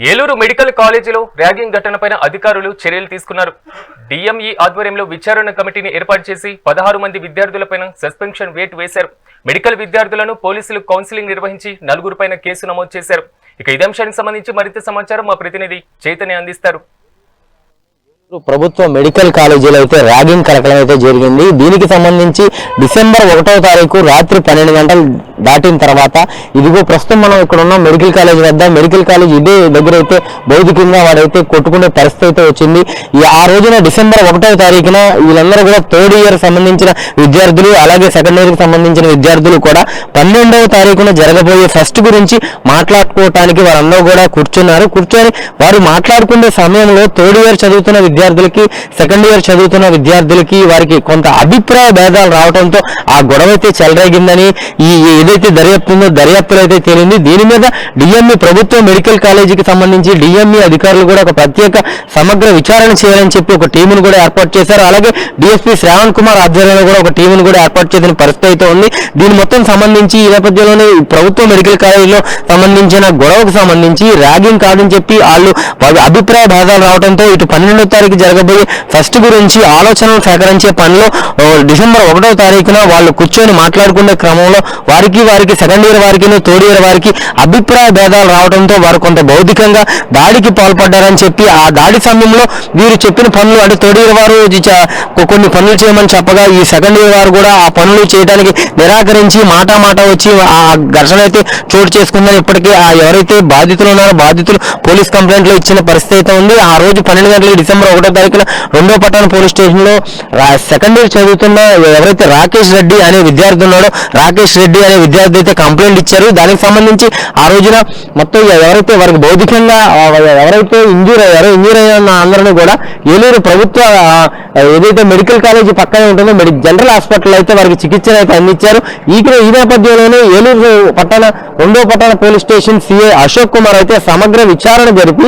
Eluru medical కాలేజీలో ragging ఘటనపైన అధికారులు చర్యలు తీసుకున్నారు. డిఎంఈ ఆధ్వర్యంలో విచారణ కమిటీని ఏర్పాటు చేసి పదహారు మంది విద్యార్థులపైన సస్పెన్షన్ వేట్ వేశారు. మెడికల్ విద్యార్థులను పోలీసులు కౌన్సిలింగ్ నిర్వహించి నలుగురిపైన కేసు నమోదు చేశారు. ఇక ఇదే అంశానికి సంబంధించి మరింత సమాచారం మా ప్రతినిధి చైతన్య అందిస్తారు. ప్రభుత్వ మెడికల్ కాలేజీలో అయితే ర్యాగింగ్ కలకలం అయితే జరిగింది. దీనికి సంబంధించి డిసెంబర్ ఒకటో తారీఖు రాత్రి పన్నెండు గంటలు దాటిన తర్వాత ఇదిగో ప్రస్తుతం మనం ఇక్కడ ఉన్న మెడికల్ కాలేజ్ వద్ద మెడికల్ కాలేజ్ ఇదే దగ్గర అయితే బౌద్ధికంగా వాడైతే కొట్టుకునే పరిస్థితి అయితే వచ్చింది. ఈ ఆ రోజున డిసెంబర్ ఒకటో తారీఖున వీళ్ళందరూ కూడా థర్డ్ ఇయర్ సంబంధించిన విద్యార్థులు అలాగే సెకండ్ ఇయర్కి సంబంధించిన విద్యార్థులు కూడా పన్నెండవ తారీఖున జరగబోయే ఫస్ట్ గురించి మాట్లాడుకోవటానికి వారందరూ కూడా కూర్చున్నారు. కూర్చొని వారు మాట్లాడుకునే సమయంలో థర్డ్ ఇయర్ చదువుతున్న విద్యార్థులకి సెకండ్ ఇయర్ చదువుతున్న విద్యార్థులకి వారికి కొంత అభిప్రాయ భేదాలు రావడంతో ఆ గొడవ అయితే చెలరేగిందని ఈ ఏదైతే దర్యాప్తు ఉందో దర్యాప్తులో అయితే తేలింది. దీని మీద డిఎంఈ ప్రభుత్వ మెడికల్ కాలేజీకి సంబంధించి డిఎంఈ అధికారులు కూడా ఒక ప్రత్యేక సమగ్ర విచారణ చేయాలని చెప్పి ఒక టీమును కూడా ఏర్పాటు చేశారు. అలాగే డిఎస్పీ శ్రావణ్ కుమార్ ఆధ్వర్యంలో కూడా ఒక టీమును కూడా ఏర్పాటు చేసిన పరిస్థితి అయితే ఉంది. దీని మొత్తం సంబంధించి ఈ నేపథ్యంలోనే ప్రభుత్వ మెడికల్ కాలేజీలో సంబంధించిన గొడవకు సంబంధించి ర్యాగింగ్ కాదని చెప్పి వాళ్ళు అభిప్రాయ భేదాలు రావడంతో ఇటు పన్నెండో తారీఖు జరగబోయే ఫస్ట్ గురించి ఆలోచనలు సేకరించే పనిలో డిసెంబర్ ఒకటో తారీఖున వాళ్ళు కూర్చొని మాట్లాడుకునే క్రమంలో వారికి వారికి సెకండ్ ఇయర్ వారికి థర్డ్ ఇయర్ వారికి అభిప్రాయ భేదాలు రావడంతో వారు కొంత భౌతికంగా దాడికి పాల్పడ్డారని చెప్పి ఆ దాడి సమయంలో వీరు చెప్పిన పనులు అంటే థర్డ్ ఇయర్ వారు కొన్ని పనులు చేయమని చెప్పగా ఈ సెకండ్ ఇయర్ వారు కూడా ఆ పనులు చేయడానికి నిరాకరించి మాట మాట వచ్చి ఆ ఘర్షణ అయితే చోటు చేసుకుందని ఇప్పటికీ ఆ ఎవరైతే బాధితులు ఉన్నారో బాధితులు పోలీస్ కంప్లైంట్లు ఇచ్చిన పరిస్థితి అయితే ఉంది. ఆ రోజు పన్నెండు గంటలకి డిసెంబర్ ఒకటో తారీఖున రెండో పట్టణ పోలీస్ స్టేషన్లో సెకండ్ ఇయర్ చదువుతున్న ఎవరైతే రాకేష్ రెడ్డి అనే విద్యార్థి ఉన్నాడో రాకేష్ రెడ్డి అనే విద్యార్థి అయితే కంప్లైంట్ ఇచ్చారు. దానికి సంబంధించి ఆ రోజున మొత్తం ఎవరైతే వారికి భౌతికంగా ఎవరైతే ఇంజూర్ అయ్యారో ఇంజూర్ అయిన అందరినీ కూడా ఏలూరు ప్రభుత్వ ఏదైతే మెడికల్ కాలేజీ పక్కనే ఉంటుందో మెడి జనరల్ హాస్పిటల్ అయితే వారికి చికిత్సను అయితే అందించారు. ఈ ఈ నేపథ్యంలోనే ఏలూరు పట్టణ రెండో పట్టణ police station CI Ashok Kumar అయితే సమగ్ర విచారణ జరిపి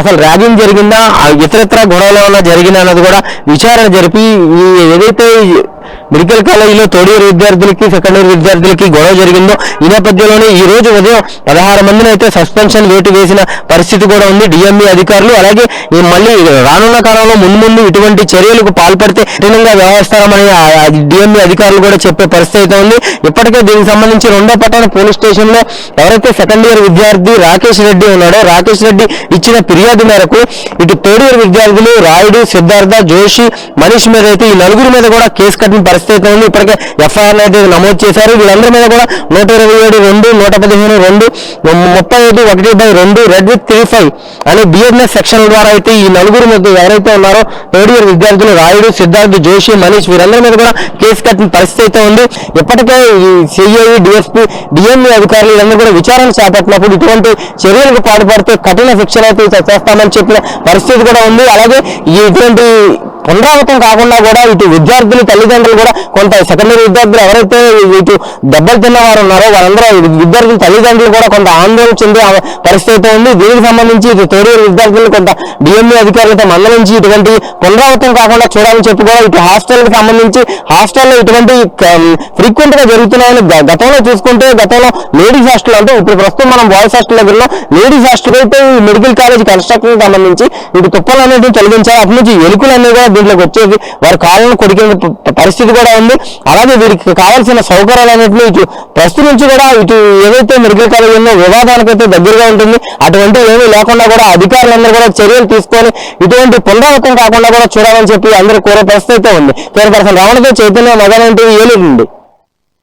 అసలు ర్యాగింగ్ జరిగిందా ఇతరత్ర గొడవలు ఏమైనా జరిగిందా అన్నది కూడా విచారణ జరిపి ఏదైతే మెడికల్ కాలేజీలో థర్డ్ ఇయర్ విద్యార్థులకి సెకండ్ ఇయర్ విద్యార్థులకి గొడవ జరిగిందో ఈ నేపథ్యంలోనే ఈ రోజు ఉదయం పదహారు మందిని అయితే సస్పెన్షన్ వేటు వేసిన పరిస్థితి కూడా ఉంది. డిఎంఈ అధికారులు అలాగే మళ్ళీ రానున్న కాలంలో ముందు ముందు ఇటువంటి చర్యలకు పాల్పడితే కఠినంగా వ్యవహరిస్తామని డిఎంఈ అధికారులు కూడా చెప్పే పరిస్థితి అయితే ఉంది. ఇప్పటికే దీనికి సంబంధించి రెండో పట్టణ పోలీస్ స్టేషన్లో ఎవరైతే సెకండ్ ఇయర్ విద్యార్థి రాకేష్ రెడ్డి ఉన్నాడో రాకేష్ రెడ్డి ఇచ్చిన ఫిర్యాదు మేరకు ఇటు థర్డ్ ఇయర్ విద్యార్థులు రాయుడు సిద్ధార్థ జోషి మనీష్ మీద అయితే ఈ నలుగురి మీద కూడా కేసు కట్టిన పరిస్థితి అయితే ఉంది ఇప్పటికే ఎఫ్ఐఆర్ అయితే నమోదు చేశారు. వీళ్ళందరి మీద కూడా నూట ఇరవై ఏడు రెండు నూట పదిహేను రెండు ముప్పై ఐదు ఒకటి బై రెండు రెడ్ విత్ త్రీ ఫైవ్ అనే బిఎన్ఎస్ సెక్షన్ ద్వారా అయితే ఈ నలుగురు మీద ఎవరైతే ఉన్నారో థర్డ్ ఇయర్ విద్యార్థులు రాయుడు సిద్ధార్థ్ జోషి మనీష్ వీరందరి మీద కూడా కేసు కట్టిన పరిస్థితి అయితే ఉంది. ఇప్పటికే ఈ సిఐ డిఎస్పీ డిఎంఈ అధికారులు వీళ్ళందరూ కూడా విచారణ చేపట్టినప్పుడు ఇటువంటి చర్యలకు పాల్పడితే కఠిన శిక్షణ అయితే చేస్తామని చెప్పిన పరిస్థితి కూడా ఉంది. అలాగే ఈ ఇటువంటి పునరావృతం కాకుండా కూడా ఇటు విద్యార్థులు తల్లిదండ్రులు కూడా కొంత సెకండరీ విద్యార్థులు ఎవరైతే ఇటు దెబ్బలు తిన్నవారు ఉన్నారో వారందరూ విద్యార్థుల తల్లిదండ్రులు కూడా కొంత ఆందోళన చెందే పరిస్థితి అయితే ఉంది. దీనికి సంబంధించి ఇటు థర్డ్ విద్యార్థులు కొంత డిఎంఈ అధికారులతో మందలించి ఇటువంటి పునరావృతం కాకుండా చూడాలని చెప్పి కూడా ఇటు హాస్టల్కి సంబంధించి హాస్టల్లో ఇటువంటి ఫ్రీక్వెంట్గా జరుగుతున్నాయని గతంలో చూసుకుంటే గతంలో లేడీస్ హాస్టల్ అంటే ఇప్పుడు ప్రస్తుతం మనం బాయ్స్ హాస్టల్ దగ్గరలో లేడీస్ హాస్టల్ అయితే మెడికల్ కాలేజ్ కన్స్ట్రక్షన్ సంబంధించి ఇటు తుప్పలు అనేది తొలగించాలి అటు నుంచి ఎలుకలు అనేవి కూడా దీంట్లోకి వచ్చేది వారి కాళ్ళను కొడికే పరిస్థితి కూడా ఉంది. అలాగే వీరికి కావాల్సిన సౌకర్యాలు అనేటివి ఇటు ప్రస్తుతం నుంచి కూడా ఇటు ఏదైతే మెడికల్ కాలేజ్ ఉందో వివాదానికైతే దగ్గరగా ఉంటుంది. అటువంటి ఏమీ లేకుండా కూడా అధికారులందరూ కూడా చర్యలు తీసుకొని ఇటువంటి పునరావృతం కాకుండా కూడా చూడాలని చెప్పి అందరూ కోరే పరిస్థితి అయితే ఉంది. కేర్ పర్సన్ రావణతో చైతన్య మదన్ ఏలూరు